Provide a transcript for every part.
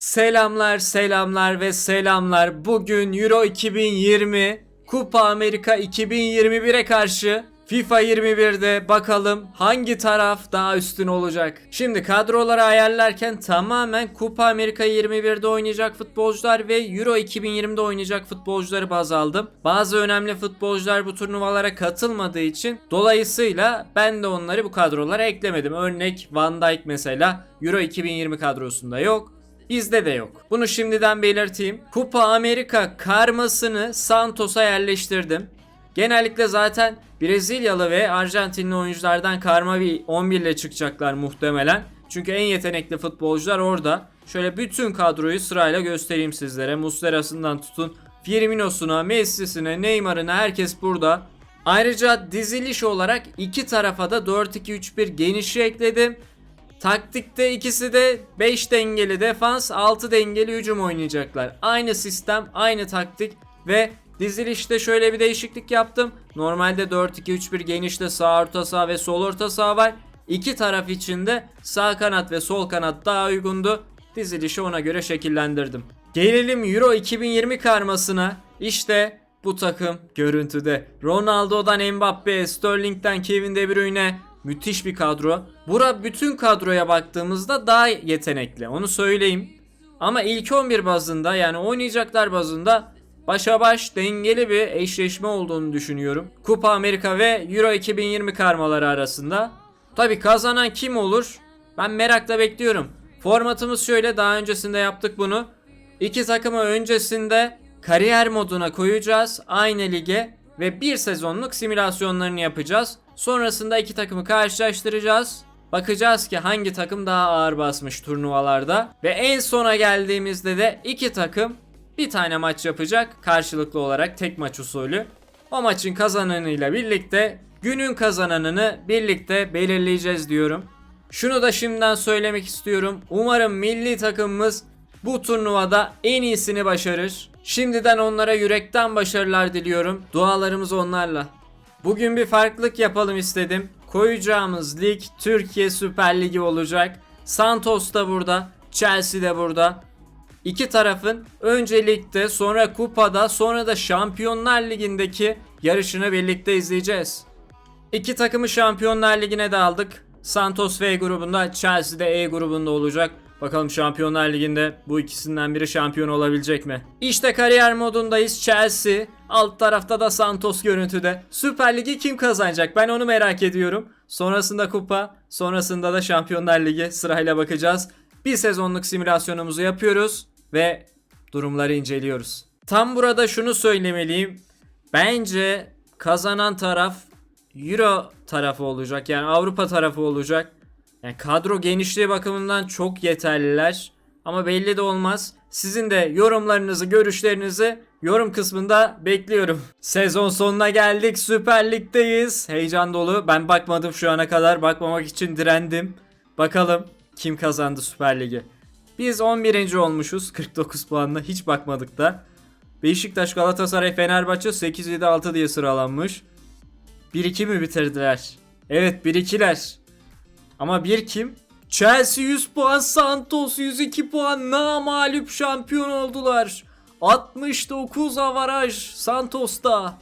Selamlar, selamlar ve selamlar. Bugün Euro 2020, Kupa Amerika 2021'e karşı FIFA 21'de bakalım hangi taraf daha üstün olacak. Şimdi kadroları ayarlarken tamamen Kupa Amerika 21'de oynayacak futbolcular ve Euro 2020'de oynayacak futbolcuları baz aldım. Bazı önemli futbolcular bu turnuvalara katılmadığı için dolayısıyla ben de onları bu kadrolara eklemedim. Örnek Van Dijk mesela Euro 2020 kadrosunda yok. Bizde de yok. Bunu şimdiden belirteyim. Kupa Amerika karmasını Santos'a yerleştirdim. Genellikle zaten Brezilyalı ve Arjantinli oyunculardan karma bir 11 ile çıkacaklar muhtemelen. Çünkü en yetenekli futbolcular orada. Şöyle bütün kadroyu sırayla göstereyim sizlere. Muslera'sından tutun Firmino'suna, Messi'sine, Neymar'ına herkes burada. Ayrıca diziliş olarak iki tarafa da 4-2-3-1 genişi ekledim. Taktikte ikisi de 5 dengeli defans, 6 dengeli hücum oynayacaklar. Aynı sistem, aynı taktik ve dizilişte şöyle bir değişiklik yaptım. Normalde 4-2-3-1 genişte sağ orta saha ve sol orta saha var. İki taraf içinde sağ kanat ve sol kanat daha uygundu. Dizilişi ona göre şekillendirdim. Gelelim Euro 2020 karmasına. İşte bu takım görüntüde. Ronaldo'dan Mbappe, Sterling'den Kevin De Bruyne, Müthiş bir kadro. Bura bütün kadroya baktığımızda daha yetenekli. Onu söyleyeyim. Ama ilk 11 bazında yani oynayacaklar bazında başa baş dengeli bir eşleşme olduğunu düşünüyorum. Kupa Amerika ve Euro 2020 karmaları arasında. Tabi kazanan kim olur? Ben merakla bekliyorum. Formatımız şöyle daha öncesinde yaptık bunu. İki takımı öncesinde kariyer moduna koyacağız aynı lige ve bir sezonluk simülasyonlarını yapacağız. Sonrasında iki takımı karşılaştıracağız. Bakacağız ki hangi takım daha ağır basmış turnuvalarda. Ve en sona geldiğimizde de iki takım bir tane maç yapacak karşılıklı olarak tek maç usulü. O maçın kazananıyla birlikte günün kazananını birlikte belirleyeceğiz diyorum. Şunu da şimdiden söylemek istiyorum. Umarım milli takımımız bu turnuvada en iyisini başarır. Şimdiden onlara yürekten başarılar diliyorum. Dualarımız onlarla. Bugün bir farklılık yapalım istedim. Koyacağımız lig Türkiye Süper Ligi olacak. Santos da burada, Chelsea de burada. İki tarafın önce ligde, sonra kupada, sonra da Şampiyonlar Ligi'ndeki yarışını birlikte izleyeceğiz. İki takımı Şampiyonlar Ligi'ne de aldık. Santos V grubunda, Chelsea de E grubunda olacak. Bakalım Şampiyonlar Ligi'nde bu ikisinden biri şampiyon olabilecek mi? İşte kariyer modundayız Chelsea. Alt tarafta da Santos görüntüde. Süper Ligi kim kazanacak? Ben onu merak ediyorum. Sonrasında kupa, sonrasında da Şampiyonlar Ligi sırayla bakacağız. Bir sezonluk simülasyonumuzu yapıyoruz ve durumları inceliyoruz. Tam burada şunu söylemeliyim. Bence kazanan taraf Euro tarafı olacak. Yani Avrupa tarafı olacak. Yani kadro genişliği bakımından çok yeterliler. Ama belli de olmaz. Sizin de yorumlarınızı, görüşlerinizi yorum kısmında bekliyorum. Sezon sonuna geldik. Süper Lig'deyiz. Heyecan dolu. Ben bakmadım şu ana kadar. Bakmamak için direndim. Bakalım kim kazandı Süper Lig'i. Biz 11. olmuşuz 49 puanla hiç bakmadık da. Beşiktaş, Galatasaray, Fenerbahçe 8-7-6 diye sıralanmış. 1-2 mi bitirdiler? Evet 1-2'ler. Ama bir kim? Chelsea 100 puan, Santos 102 puan namalüp şampiyon oldular. 69 avaraj Santos'ta.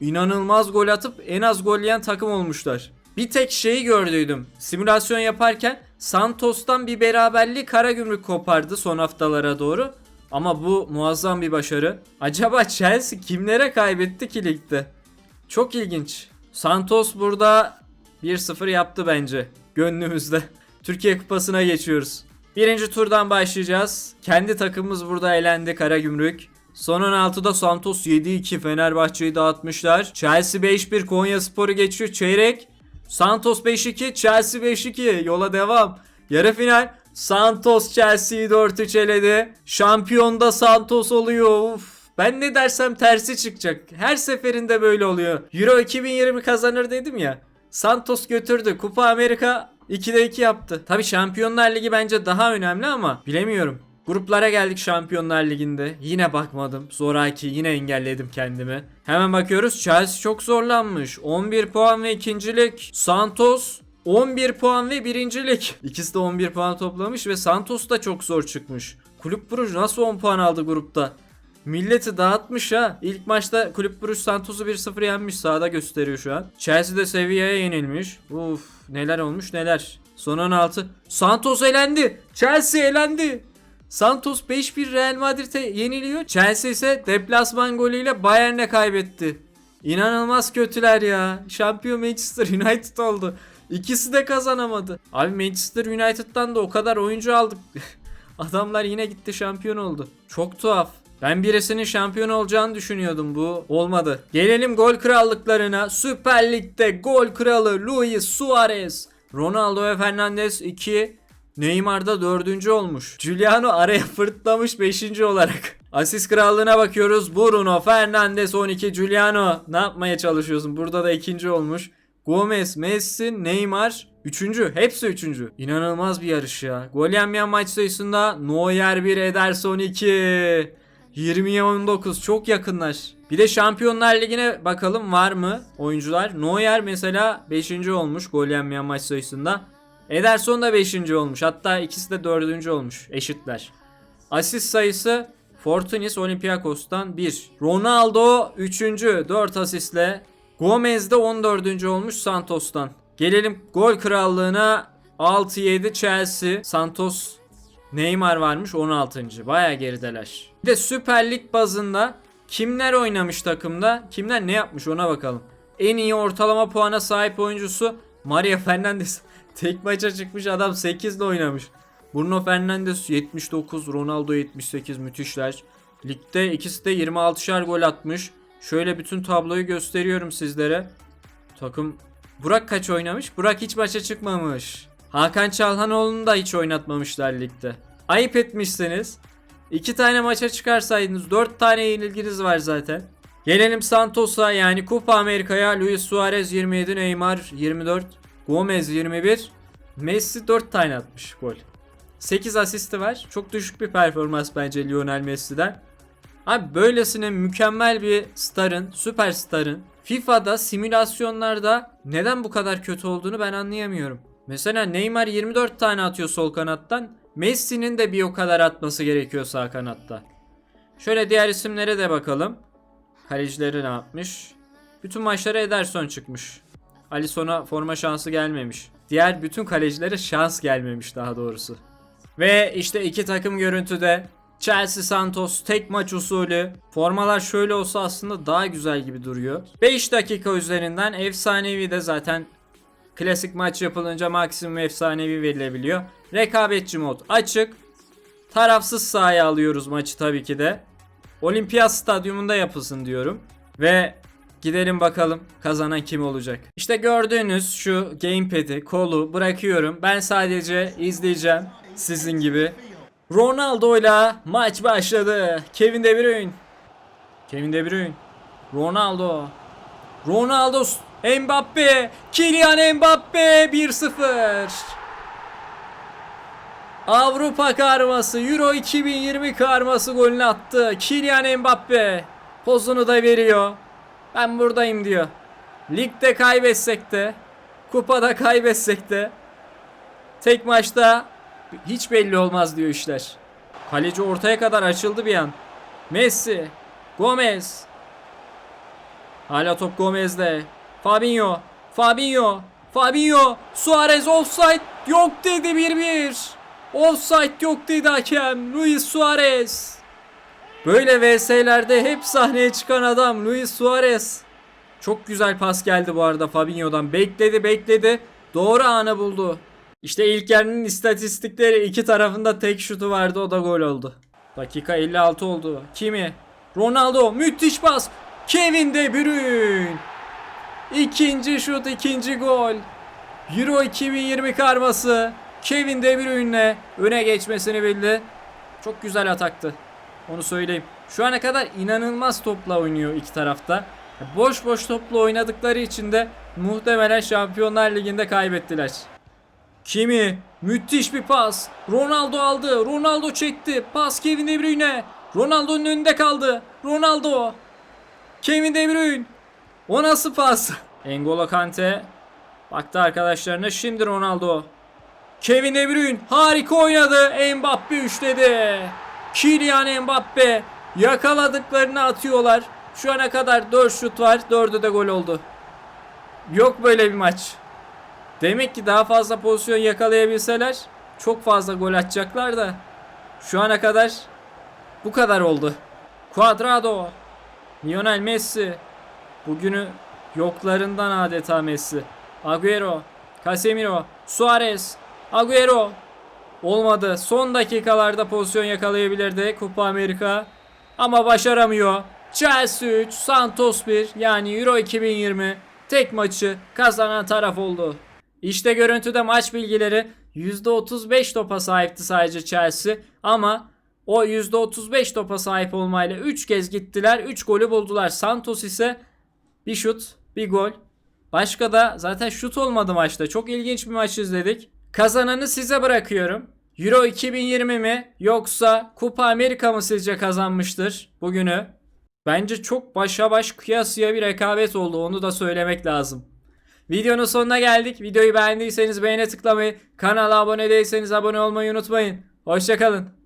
İnanılmaz gol atıp en az gol yiyen takım olmuşlar. Bir tek şeyi gördüydüm. Simülasyon yaparken Santos'tan bir beraberlik Karagümrük kopardı son haftalara doğru. Ama bu muazzam bir başarı. Acaba Chelsea kimlere kaybetti ki ligde? Çok ilginç. Santos burada 1-0 yaptı bence. Gönlümüzde. Türkiye Kupası'na geçiyoruz. Birinci turdan başlayacağız. Kendi takımımız burada elendi Karagümrük. Son 16'da Santos 7-2 Fenerbahçe'yi dağıtmışlar. Chelsea 5-1 Konya Sporu geçiyor çeyrek. Santos 5-2 Chelsea 5-2 yola devam. Yarı final Santos Chelsea'yi 4-3 eledi. Şampiyonda Santos oluyor. Uf. Ben ne dersem tersi çıkacak. Her seferinde böyle oluyor. Euro 2020 kazanır dedim ya. Santos götürdü. Kupa Amerika 2'de 2 yaptı. Tabi Şampiyonlar Ligi bence daha önemli ama bilemiyorum. Gruplara geldik Şampiyonlar Ligi'nde. Yine bakmadım. Zoraki yine engelledim kendimi. Hemen bakıyoruz. Chelsea çok zorlanmış. 11 puan ve ikincilik. Santos 11 puan ve birincilik. İkisi de 11 puan toplamış ve Santos da çok zor çıkmış. Kulüp Bruj nasıl 10 puan aldı grupta? Milleti dağıtmış ha. İlk maçta Kulüp Bruj Santos'u 1-0 yenmiş sağda gösteriyor şu an. Chelsea de Sevilla'ya yenilmiş. Uf neler olmuş neler. Son 16. Santos elendi. Chelsea elendi. Santos 5-1 Real Madrid'e yeniliyor. Chelsea ise deplasman golüyle Bayern'e kaybetti. İnanılmaz kötüler ya. Şampiyon Manchester United oldu. İkisi de kazanamadı. Abi Manchester United'dan da o kadar oyuncu aldık. Adamlar yine gitti şampiyon oldu. Çok tuhaf. Ben birisinin şampiyon olacağını düşünüyordum bu. Olmadı. Gelelim gol krallıklarına. Süper Lig'de gol kralı Luis Suarez. Ronaldo ve Fernandes 2. Neymar da 4. olmuş. Giuliano araya fırtlamış 5. olarak. Asist krallığına bakıyoruz. Bruno Fernandes 12. Giuliano ne yapmaya çalışıyorsun? Burada da ikinci olmuş. Gomez, Messi, Neymar 3. Hepsi 3. İnanılmaz bir yarış ya. Gol yenmeyen maç sayısında Neuer 1, Ederson 2. 20'ye 19 çok yakınlar. Bir de Şampiyonlar Ligi'ne bakalım var mı oyuncular? Neuer mesela 5. olmuş gol yenmeyen maç sayısında. Ederson da 5. olmuş. Hatta ikisi de 4. olmuş. Eşitler. Asist sayısı Fortunis Olympiakos'tan 1. Ronaldo 3. 4 asistle. Gomez de 14. olmuş Santos'tan. Gelelim gol krallığına 6-7 Chelsea. Santos Neymar varmış 16. Baya gerideler. Bir de Süper Lig bazında kimler oynamış takımda? Kimler ne yapmış ona bakalım. En iyi ortalama puana sahip oyuncusu Mario Fernandes. Tek maça çıkmış adam 8 ile oynamış. Bruno Fernandes 79, Ronaldo 78 müthişler. Ligde ikisi de 26'şar gol atmış. Şöyle bütün tabloyu gösteriyorum sizlere. Takım Burak kaç oynamış? Burak hiç maça çıkmamış. Hakan Çalhanoğlu'nu da hiç oynatmamışlar ligde. Ayıp etmişsiniz. İki tane maça çıkarsaydınız dört tane yenilginiz var zaten. Gelelim Santos'a yani Kupa Amerika'ya Luis Suarez 27, Neymar 24, Gomez 21, Messi 4 tane atmış gol. 8 asisti var. Çok düşük bir performans bence Lionel Messi'den. Abi böylesine mükemmel bir starın, süperstarın FIFA'da simülasyonlarda neden bu kadar kötü olduğunu ben anlayamıyorum. Mesela Neymar 24 tane atıyor sol kanattan. Messi'nin de bir o kadar atması gerekiyor sağ kanatta. Şöyle diğer isimlere de bakalım. Kalecileri ne yapmış? Bütün maçlara Ederson çıkmış. Alisson'a forma şansı gelmemiş. Diğer bütün kalecilere şans gelmemiş daha doğrusu. Ve işte iki takım görüntüde. Chelsea Santos tek maç usulü. Formalar şöyle olsa aslında daha güzel gibi duruyor. 5 dakika üzerinden efsanevi de zaten klasik maç yapılınca maksimum efsanevi verilebiliyor. Rekabetçi mod açık. Tarafsız sahaya alıyoruz maçı tabii ki de. Olimpiyat stadyumunda yapılsın diyorum. Ve gidelim bakalım kazanan kim olacak. İşte gördüğünüz şu gamepad'i, kolu bırakıyorum. Ben sadece izleyeceğim sizin gibi. Ronaldo'yla maç başladı. Kevin De Bruyne. Kevin De Bruyne. Ronaldo. Ronaldo. Mbappe. Kylian Mbappe 1-0. Avrupa karması, Euro 2020 karması golünü attı. Kylian Mbappe pozunu da veriyor. Ben buradayım diyor. Ligde kaybetsek de, kupada kaybetsek de tek maçta hiç belli olmaz diyor işler. Kaleci ortaya kadar açıldı bir an. Messi, Gomez. Hala top Gomez'de. Fabinho, Fabinho, Fabinho. Suarez offside yok dedi 1-1. Offside yok dedi hakem. Luis Suarez. Böyle VS'lerde hep sahneye çıkan adam Luis Suarez. Çok güzel pas geldi bu arada Fabinho'dan. Bekledi bekledi. Doğru anı buldu. İşte ilk yarının istatistikleri iki tarafında tek şutu vardı o da gol oldu. Dakika 56 oldu. Kimi? Ronaldo müthiş pas. Kevin De Bruyne. İkinci şut ikinci gol. Euro 2020 karması. Kevin De Bruyne'le öne geçmesini bildi. Çok güzel ataktı. Onu söyleyeyim. Şu ana kadar inanılmaz topla oynuyor iki tarafta. Boş boş topla oynadıkları için de muhtemelen Şampiyonlar Ligi'nde kaybettiler. Kimi? Müthiş bir pas. Ronaldo aldı. Ronaldo çekti. Pas Kevin De Bruyne. Ronaldo'nun önünde kaldı. Ronaldo. Kevin De Bruyne. O nasıl pas? N'Golo Kante. Baktı arkadaşlarına. Şimdi Ronaldo. Kevin De Bruyne harika oynadı. Mbappe üçledi. Kylian Mbappe yakaladıklarını atıyorlar. Şu ana kadar 4 şut var. 4'ü de gol oldu. Yok böyle bir maç. Demek ki daha fazla pozisyon yakalayabilseler çok fazla gol atacaklar da şu ana kadar bu kadar oldu. Cuadrado, Lionel Messi, bugünü yoklarından adeta Messi. Agüero, Casemiro, Suarez, Agüero. Olmadı. Son dakikalarda pozisyon yakalayabilirdi Kupa Amerika. Ama başaramıyor. Chelsea 3, Santos 1 yani Euro 2020 tek maçı kazanan taraf oldu. İşte görüntüde maç bilgileri %35 topa sahipti sadece Chelsea ama o %35 topa sahip olmayla 3 kez gittiler 3 golü buldular. Santos ise bir şut bir gol. Başka da zaten şut olmadı maçta. Çok ilginç bir maç izledik. Kazananı size bırakıyorum. Euro 2020 mi yoksa Kupa Amerika mı sizce kazanmıştır bugünü? Bence çok başa baş kıyasıya bir rekabet oldu onu da söylemek lazım. Videonun sonuna geldik. Videoyu beğendiyseniz beğene tıklamayı, kanala abone değilseniz abone olmayı unutmayın. Hoşçakalın.